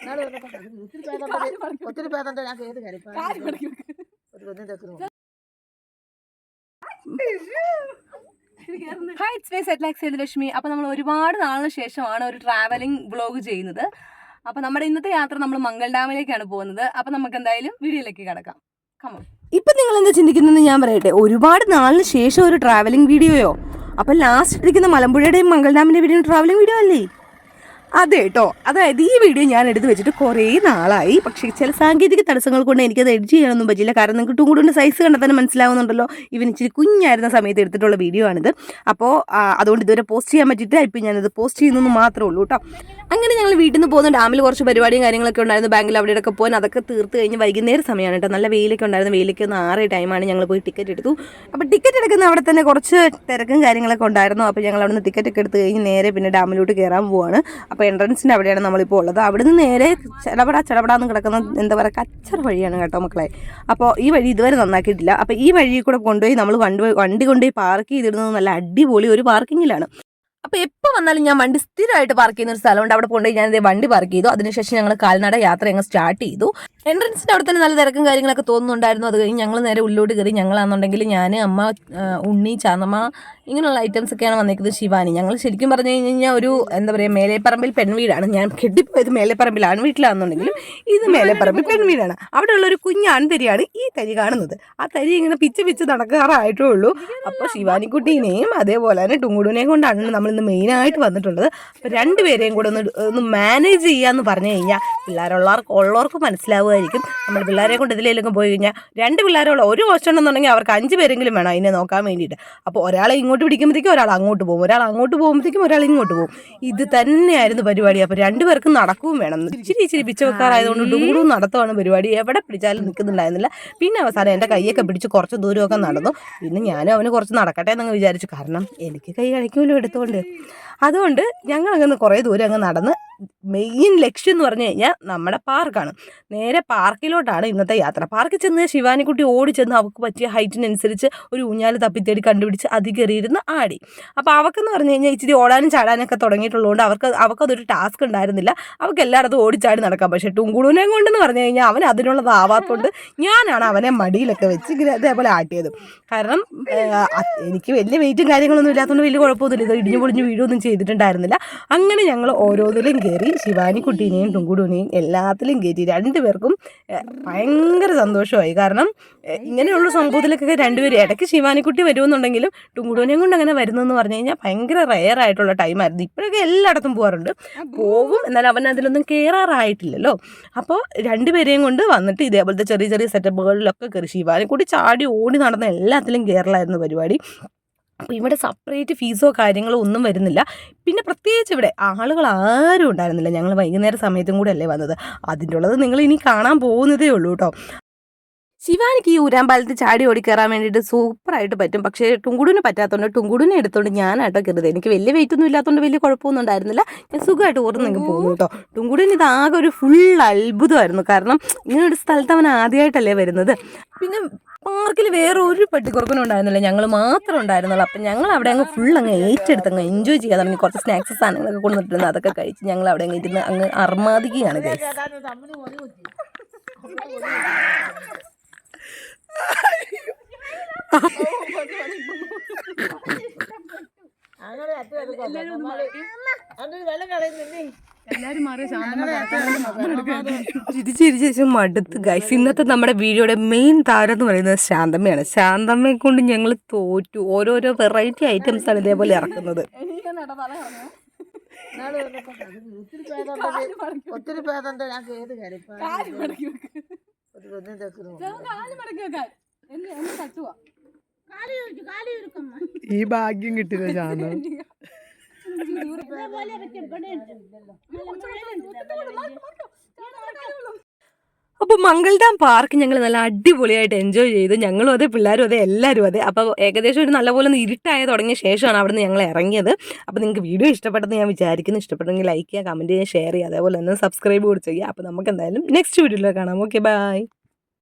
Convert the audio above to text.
ഒത്തിരി പേരുണ്ട് ഒത്തിരി പേരുണ്ട് ഞാൻ ഏത് കയറി ഒരു കൊന്നു തെക്കുന്നു ഹായ് ഇറ്റ്സ് മൈ സെറ്റ് ലാക്സ് ലക്ഷ്മി. അപ്പോൾ നമ്മൾ ഒരുപാട് നാളിന് ശേഷമാണ് ഒരു ട്രാവലിംഗ് ബ്ലോഗ് ചെയ്യുന്നത്. അപ്പോൾ നമ്മുടെ ഇന്നത്തെ യാത്ര നമ്മൾ മംഗൾ ഡാമിലേക്കാണ് പോകുന്നത്. അപ്പോൾ നമുക്ക് എന്തായാലും വീഡിയോയിലേക്ക് കിടക്കാം. ഇപ്പൊ ഇപ്പം നിങ്ങൾ എന്താ ചിന്തിക്കുന്നതെന്ന് ഞാൻ പറയട്ടെ. ഒരുപാട് നാളിന് ശേഷം ഒരു ട്രാവലിംഗ് വീഡിയോയോ അപ്പം ലാസ്റ്റ് ഇരിക്കുന്ന മലമ്പുഴയുടെയും മംഗൾ ഡാമിന്റെ വീഡിയോ ട്രാവലിംഗ് വീഡിയോ അല്ലേ? അതെ കേട്ടോ അതായത് ഈ വീഡിയോ ഞാൻ എടുത്ത് വെച്ചിട്ട് കുറേ നാളായി. പക്ഷേ ചില സാങ്കേതിക തടസ്സങ്ങൾ കൊണ്ട് എനിക്കത് എഡിറ്റ് ചെയ്യാനൊന്നും പറ്റില്ല കാരണം നിങ്ങൾക്ക് ടൂ കൂടെ സൈസ് കണ്ടാൽ തന്നെ മനസ്സിലാവുന്നുണ്ടല്ലോ. ഇവൻ ഇച്ചിരി കുഞ്ഞായിരുന്ന സമയത്ത് എടുത്തിട്ടുള്ള വീഡിയോ ആണിത്. അപ്പോൾ അതുകൊണ്ട് ഇതുവരെ പോസ്റ്റ് ചെയ്യാൻ പറ്റിയിട്ട് ഇപ്പം ഞാനത് പോസ്റ്റ് ചെയ്യുന്നു മാത്രമേ ഉള്ളൂ കേട്ടോ അങ്ങനെ ഞങ്ങൾ വീട്ടിൽ നിന്ന് പോകുന്ന ഡാമിൽ കുറച്ച് പരിപാടിയും കാര്യങ്ങളൊക്കെ ഉണ്ടായിരുന്നു. ബാങ്കിൽ അവിടെയൊക്കെ പോകാൻ അതൊക്കെ തീർത്ത് കഴിഞ്ഞ് വൈകുന്നേരം സമയമാണ് കേട്ടോ നല്ല വെയിലൊക്കെ ഉണ്ടായിരുന്നു. വെയിലൊക്കെ ഒന്ന് ആറ് ടൈമാണ് ഞങ്ങൾ പോയി ടിക്കറ്റ് എടുത്തു. അപ്പോൾ ടിക്കറ്റ് എടുക്കുന്ന അവിടെ തന്നെ കുറച്ച് തിരക്കും കാര്യങ്ങളൊക്കെ ഉണ്ടായിരുന്നു. അപ്പോൾ ഞങ്ങൾ അവിടെ നിന്ന് ടിക്കറ്റ് ഒക്കെ എടുത്ത് കഴിഞ്ഞ് നേരെ പിന്നെ ഡാമിലോട്ട് കയറാൻ പോവാണ്. അപ്പോൾ എൻട്രൻസിന്റെ അവിടെയാണ് നമ്മളിപ്പോൾ ഉള്ളത്. അവിടെ നിന്ന് നേരെ ചടപട ചടപടാന്ന് കിടക്കുന്ന എന്താ പറയുക കച്ചറ വഴിയാണ് കേട്ടോ മക്കളെ. അപ്പോൾ ഈ വഴി ഇതുവരെ നന്നാക്കിയിട്ടില്ല. അപ്പോൾ ഈ വഴി കൂടെ കൊണ്ടുപോയി നമ്മൾ വണ്ടി വണ്ടി കൊണ്ടുപോയി പാർക്ക് ചെയ്തിടുന്നത് നല്ല അടിപൊളി ഒരു പാർക്കിങ്ങിലാണ് അപ്പോൾ എപ്പോൾ വന്നാലും ഞാൻ വണ്ടി സ്ഥിരമായിട്ട് പാർക്ക് ചെയ്യുന്ന ഒരു സ്ഥലമുണ്ട്. അവിടെ കൊണ്ടുപോയി ഞാൻ ഇതേ വണ്ടി പാർക്ക് ചെയ്തു. അതിനുശേഷം ഞങ്ങൾ കാൽനട യാത്ര ഞങ്ങൾ സ്റ്റാർട്ട് ചെയ്തു. എൻട്രൻസിന്റെ അവിടെ തന്നെ നല്ല തിരക്കും കാര്യങ്ങളൊക്കെ തോന്നുന്നുണ്ടായിരുന്നു. അത് കഴിഞ്ഞ് ഞങ്ങൾ നേരെ ഉള്ളിലോട്ട് കയറി ഞങ്ങളാണെന്നുണ്ടെങ്കിൽ ഞാൻ അമ്മ ഉണ്ണി ചാന്നമ്മ ഇങ്ങനെയുള്ള ഐറ്റംസ് ഒക്കെയാണ് വന്നേക്കുന്നത് ശിവാനി. ഞങ്ങൾ ശരിക്കും പറഞ്ഞു കഴിഞ്ഞ് കഴിഞ്ഞാൽ ഒരു എന്താ പറയുക മേലേപ്പറമ്പിൽ പെൺവീടാണ്. ഞാൻ കെട്ടിപ്പോയത് മേലേപ്പറമ്പിലാണ് വീട്ടിലാണെന്നുണ്ടെങ്കിലും ഇത് മേലേപ്പറമ്പിൽ പെൺവീടാണ്. അവിടെയുള്ള ഒരു കുഞ്ഞ് ആൺതരിയാണ് ഈ തരി കാണുന്നത്. ആ തരി ഇങ്ങനെ പിച്ച് പിച്ച് നടക്കാറായിട്ടേ ഉള്ളൂ അപ്പോൾ ശിവാനിക്കുട്ടീനെയും അതേപോലെ തന്നെ ടുങ്കുടുവിനെയും കൊണ്ടാണ് നമ്മൾ ഇന്ന് മെയിനായിട്ട് വന്നിട്ടുള്ളത്. അപ്പോൾ രണ്ടുപേരെയും കൂടെ ഒന്ന് ഒന്ന് മാനേജ് ചെയ്യാന്ന് പറഞ്ഞു കഴിഞ്ഞാൽ പിള്ളേരുള്ളവർക്ക് ഉള്ളവർക്ക് മനസ്സിലാവുമായിരിക്കും. നമ്മൾ പിള്ളേരെ കൊണ്ട് ഇതിലേലൊക്കെ പോയി കഴിഞ്ഞാൽ രണ്ട് പിള്ളേരുള്ള ഒരു വശമുണ്ടെന്നുണ്ടെങ്കിൽ അവർക്ക് അഞ്ച് പേരെങ്കിലും വേണം അതിനെ നോക്കാൻ വേണ്ടിയിട്ട്. അപ്പോൾ ഒരാളെ ഇങ്ങോട്ട് പിടിക്കുമ്പോഴത്തേക്കും ഒരാൾ അങ്ങോട്ട് പോകും. ഒരാൾ അങ്ങോട്ട് പോകുമ്പോഴത്തേക്കും ഒരാൾ ഇങ്ങോട്ട് പോകും. ഇത് തന്നെയായിരുന്നു പരിപാടി. അപ്പോൾ രണ്ടുപേർക്കും നടക്കുകയും വേണം. ഇച്ചിരി ഇച്ചിരി പിച്ചവെക്കാറായതുകൊണ്ട് ഡൂടും നടത്തുവാണ് പരിപാടി. എവിടെ പിടിച്ചാലും നിൽക്കുന്നുണ്ടായിരുന്നില്ല. പിന്നെ അവസാനം എന്റെ കൈയൊക്കെ പിടിച്ച് കുറച്ച് ദൂരമൊക്കെ നടന്നു. പിന്നെ ഞാനും അവന് കുറച്ച് നടക്കട്ടെ എന്നങ്ങ് വിചാരിച്ചു. കാരണം എനിക്ക് കൈ കഴിക്കുമല്ലോ എടുത്തുകൊണ്ട്. അതുകൊണ്ട് ഞങ്ങൾ അങ്ങനെ കുറേ ദൂരം അങ്ങ് നടന്ന് മെയിൻ ലക്ഷ്യം എന്ന് പറഞ്ഞു കഴിഞ്ഞാൽ നമ്മുടെ പാർക്കാണ് നേരെ പാർക്കിലോട്ടാണ് ഇന്നത്തെ യാത്ര. പാർക്കിൽ ചെന്ന് ശിവാനിക്കുട്ടി ഓടി ചെന്ന് അവൾക്ക് പറ്റിയ ഹൈറ്റിനനുസരിച്ച് ഒരു ഊഞ്ഞാൽ തപ്പിത്തേടി കണ്ടുപിടിച്ച് അതികേറിയിരുന്ന് ആടി. അപ്പോൾ അവൾക്കെന്ന് പറഞ്ഞു കഴിഞ്ഞാൽ ഇച്ചിരി ഓടാനും ചാടാനൊക്കെ തുടങ്ങിയിട്ടുള്ളതുകൊണ്ട് അവർക്ക് അവൾക്കതൊരു ടാസ്ക് ഉണ്ടായിരുന്നില്ല. അവൾക്ക് എല്ലായിടത്തും ഓടിച്ചാടി നടക്കാം. പക്ഷേ ടുങ്കുളുവിനെ കൊണ്ടെന്ന് പറഞ്ഞു കഴിഞ്ഞാൽ അവൻ അതിനുള്ളതാവാത്തതുകൊണ്ട് ഞാനാണ് അവനെ മടിയിലൊക്കെ വെച്ച് ഇങ്ങനെ അതേപോലെ ആട്ടിയത്. കാരണം എനിക്ക് വലിയ വെയിറ്റും കാര്യങ്ങളൊന്നും ഇല്ലാത്തതുകൊണ്ട് വലിയ കുഴപ്പമൊന്നുമില്ല. ഇത് ഇടിഞ്ഞു പൊളിഞ്ഞു വീഴുമൊന്നും ചെയ്തിട്ടുണ്ടായിരുന്നില്ല. അങ്ങനെ ഞങ്ങൾ ഓരോന്നിലും കയറി ശിവാനിക്കുട്ടീനെയും ടുങ്കുടുവിനെയും എല്ലാത്തിലും കയറ്റി രണ്ടുപേർക്കും ഭയങ്കര സന്തോഷമായി. കാരണം ഇങ്ങനെയുള്ള സംഭവത്തിലൊക്കെ രണ്ടുപേരും ഇടയ്ക്ക് ശിവാനിക്കുട്ടി വരുമെന്നുണ്ടെങ്കിലും ടുങ്കുടുവിനെയും കൊണ്ട് അങ്ങനെ വരുന്നതെന്ന് പറഞ്ഞു കഴിഞ്ഞാൽ ഭയങ്കര റെയർ ആയിട്ടുള്ള ടൈമായിരുന്നു ഇപ്പോഴൊക്കെ എല്ലായിടത്തും പോകാറുണ്ട് പോകും എന്നാൽ അവൻ അതിലൊന്നും കയറാറായിട്ടില്ലല്ലോ അപ്പോൾ രണ്ടുപേരെയും കൊണ്ട് വന്നിട്ട് ഇതേപോലത്തെ ചെറിയ ചെറിയ സെറ്റപ്പുകളിലൊക്കെ കയറി ശിവാനിക്കുട്ടി ചാടി ഓടി നടന്ന എല്ലാത്തിലും കയറലായിരുന്നു പരിപാടി. അപ്പോൾ ഇവിടെ സെപ്പറേറ്റ് ഫീസോ കാര്യങ്ങളോ ഒന്നും വരുന്നില്ല. പിന്നെ പ്രത്യേകിച്ച് ഇവിടെ ആളുകൾ ആരും ഉണ്ടായിരുന്നില്ല. ഞങ്ങൾ വൈകുന്നേര സമയത്തും കൂടെ അല്ലേ വന്നത്. അതിന്റെ ഉള്ളത് നിങ്ങൾ ഇനി കാണാൻ പോകുന്നതേ ഉള്ളൂ കേട്ടോ ശിവാനിക്ക് ഈ ഊരാമ്പാലത്ത് ചാടി ഓടി കയറാൻ വേണ്ടിയിട്ട് സൂപ്പറായിട്ട് പറ്റും പക്ഷേ ടുങ്കുടിന് പറ്റാത്തതുകൊണ്ട് ടുങ്കുടിനെ എടുത്തുകൊണ്ട് ഞാനാട്ടോ കരുത് എനിക്ക് വലിയ വെയിറ്റ് ഒന്നും ഇല്ലാത്തതുകൊണ്ട് വലിയ കുഴപ്പമൊന്നും ഉണ്ടായിരുന്നില്ല ഞാൻ സുഖമായിട്ട് ഓർന്നെങ്കിൽ പോകുന്നു കേട്ടോ ടുങ്കുടിന് ഇത് ആകെ ഒരു ഫുൾ അത്ഭുതമായിരുന്നു കാരണം ഇങ്ങനെ ഒരു സ്ഥലത്ത് അവൻ ആദ്യമായിട്ടല്ലേ വരുന്നത് പിന്നെ പാർക്കിൽ വേറെ ഒരു പട്ടിക്കുറക്കനും ഉണ്ടായിരുന്നില്ല ഞങ്ങൾ മാത്രം ഉണ്ടായിരുന്നുള്ളൂ അപ്പം ഞങ്ങൾ അവിടെ അങ്ങ് ഫുൾ അങ്ങ് ഏറ്റെടുത്ത് അങ്ങ് എൻജോയ് ചെയ്യാൻ തുടങ്ങി കുറച്ച് സ്നാക്സ് സാധനങ്ങളൊക്കെ കൊണ്ടുവന്നിട്ടുണ്ട് അതൊക്കെ കഴിച്ച് ഞങ്ങൾ അവിടെ അങ്ങ് ഇരുന്ന് അങ്ങ് അർമാദിക്കുകയാണ് guys. ചിരിച്ചിരിച്ച് മടുത്ത് ഗൈസ് ഇന്നത്തെ നമ്മുടെ വീഡിയോയുടെ മെയിൻ താരം എന്ന് പറയുന്നത് ശാന്തമ്മയാണ്. ശാന്തമ്മയെ കൊണ്ട് ഞങ്ങൾ തോറ്റു. ഓരോരോ വെറൈറ്റി ഐറ്റംസ് ആണ് ഇതേപോലെ ഇറക്കുന്നത്. ഒത്തിരി പേരുണ്ട്. ഞാൻ ഈ ഭാഗ്യം കിട്ടില്ല ശാന്തം അപ്പോൾ മംഗൾഡാം പാർക്ക് ഞങ്ങൾ നല്ല അടിപൊളിയായിട്ട് എൻജോയ് ചെയ്തു. ഞങ്ങളും അതെ പിള്ളേരും അതെ എല്ലാവരും അതെ. അപ്പോൾ ഏകദേശം ഒരു നല്ലപോലെ ഒന്ന് ഇരുട്ടായ തുടങ്ങിയ ശേഷമാണ് അവിടെ നിന്ന് ഞങ്ങൾ ഇറങ്ങിയത്. അപ്പോൾ നിങ്ങൾക്ക് വീഡിയോ ഇഷ്ടപ്പെട്ടെന്ന് ഞാൻ വിചാരിക്കുന്നു. ഇഷ്ടപ്പെട്ടെങ്കിൽ ലൈക്ക് ചെയ്യുക കമന്റ് ചെയ്യുക ഷെയർ ചെയ്യുക അതേപോലെ തന്നെ സബ്സ്ക്രൈബ് കൂടി ചെയ്യുക. അപ്പോൾ നമുക്ക് എന്തായാലും നെക്സ്റ്റ് വീഡിയോയിൽ കാണാം. Okay bye